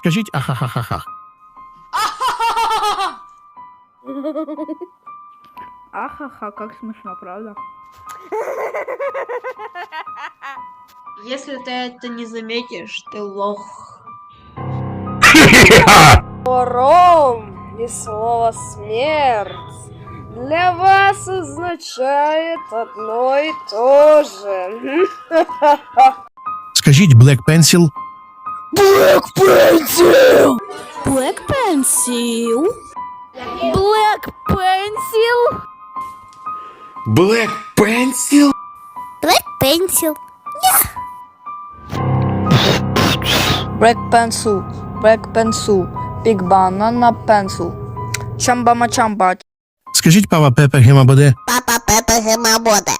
Скажіть ахахахаха. Ахаха, как смешно, правда? Если ты это не заметишь, ты лох. Вором и слово смерть для вас означает одно и то же. Скажіть Black Pencil. Блек Пенсіл! Блек Пенсіл? Блек Пенсіл? Блек Пенсіл? Блек Пенсіл. Блек Пенсіл. Блек Пенсіл. Big Banana Pencil. Чамба мачамба. Скажіть, папа Пепе Гемабоде. Папа Пепе Гемабоде.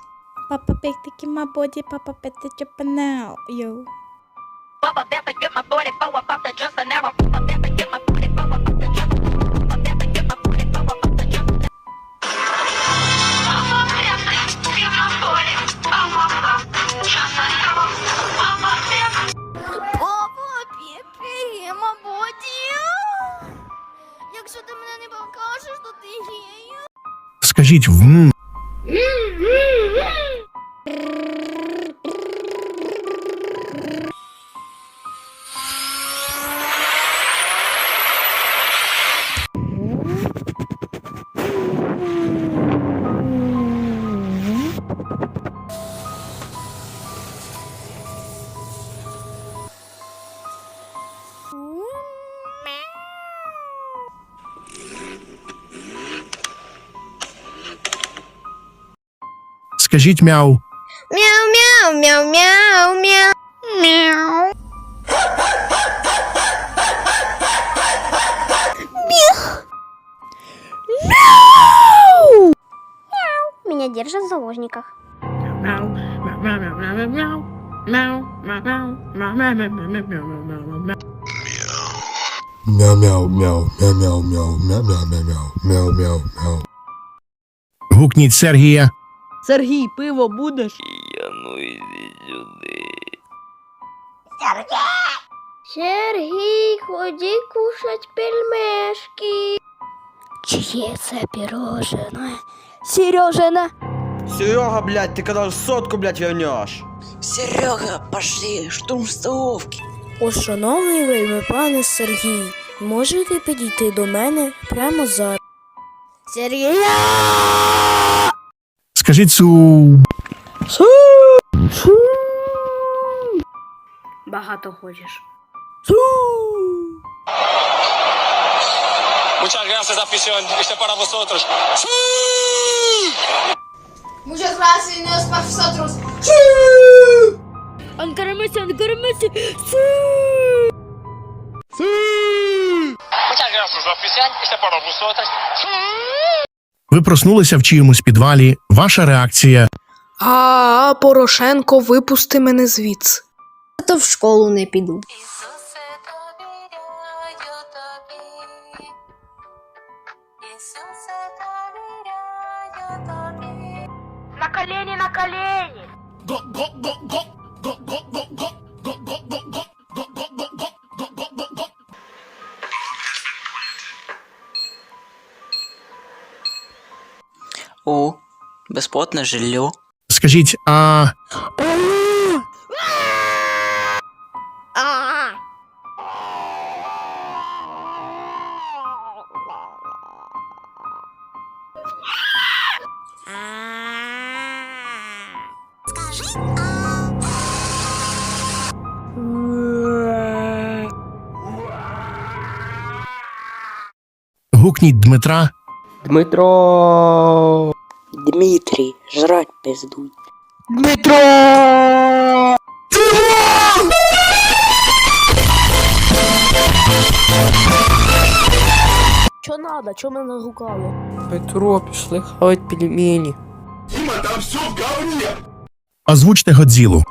Папа Пепе Гемабоде, папа Пепе Чепенео. Йоу. Скажіть в Скажіть мяу. Мяу, мяу, мяу, мяу, мяу. Мяу. Мяу. Мяу. Меня держат в заложниках. Мяу мяу мяу мяу мяу мяу мяу мяу мяу мяу мяу мяу. Гукніть Сергія. Сергій, пиво будеш? Сергей, ходи кушать пельмешки. Чье це пирожное? Сережина. Серега, блядь, ты когда сотку, блядь, вернешь? Серега, пошли, штурм столовки. О, шановний вельми пане Сергій, можете підійти до мене прямо зараз? Сергей. Скажіть су. Багато хочеш. Muchas gracias, afición. Este para vosotros. Muchas gracias, Dios, para vosotros. Анкарамесі, анкарамесі! Muchas gracias, afición. Este para vosotros. Ви проснулися в чиємусь підвалі. Ваша реакція. А, Порошенко, випусти мене звідси. То в школу не піду. На колени, на колени. О, безплатне жилье. Скажіть, а А. гукніть Дмитра. Дмитро! Дмитрий, жрать пиздуй. Дмитро! Чо надо? Чо мене нагукали? Петро, пішли хавать пельмені. Дима, там все в говні! Озвучте Годзілу.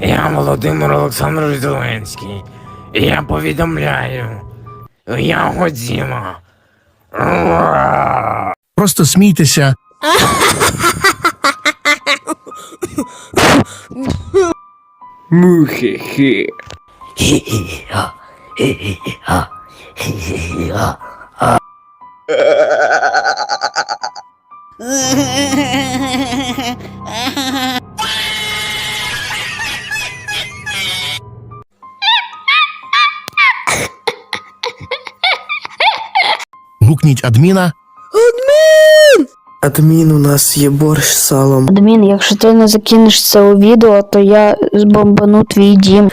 Я Володимир Олександрович Зеленський. Я повідомляю. Я Годзіма. Просто смійтеся, Мухи-хи. Гукніть адміна, Адмін, Адмін у нас є борщ з салом. Адмін, якщо ти не закинеш це у відео, то я збомбану твій дім.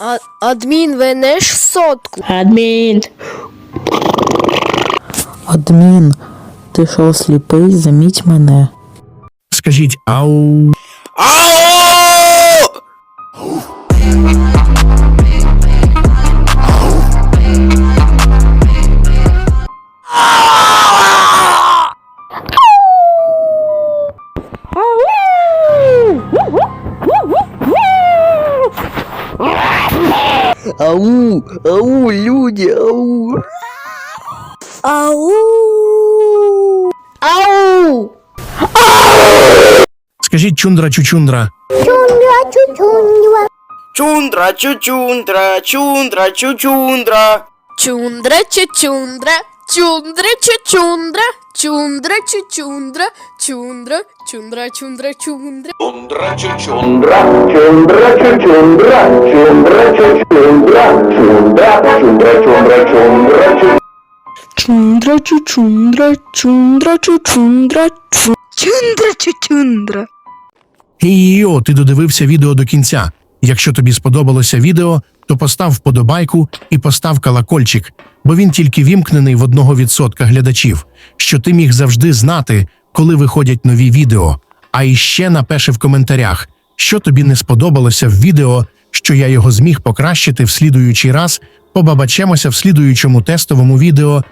А, адмін, венеш сотку. Адмін. Адмін, ти що сліпий, заміть мене. скажіть ау. Ау, ау, люди, ау. Ау! Ау! Скажіть чундра чучундра. Чундра, чучундра, чундра, чучундра. Чундра чучундра, чундра чучундра, чундра чучундра, чундра, чундра, чундра, чундра. Чундра, чучундра, чундра, чучундра, чу. Чундра, чучундра. Йо, ти додивився відео до кінця. Якщо тобі сподобалося відео, то постав вподобайку і постав колокольчик, бо він тільки вімкнений в одного відсотка глядачів, що ти міг завжди знати, коли виходять нові відео. А іще напиши в коментарях, що тобі не сподобалося в відео, що я його зміг покращити в слідуючий раз. Побабачемося в слідуючому тестовому відео.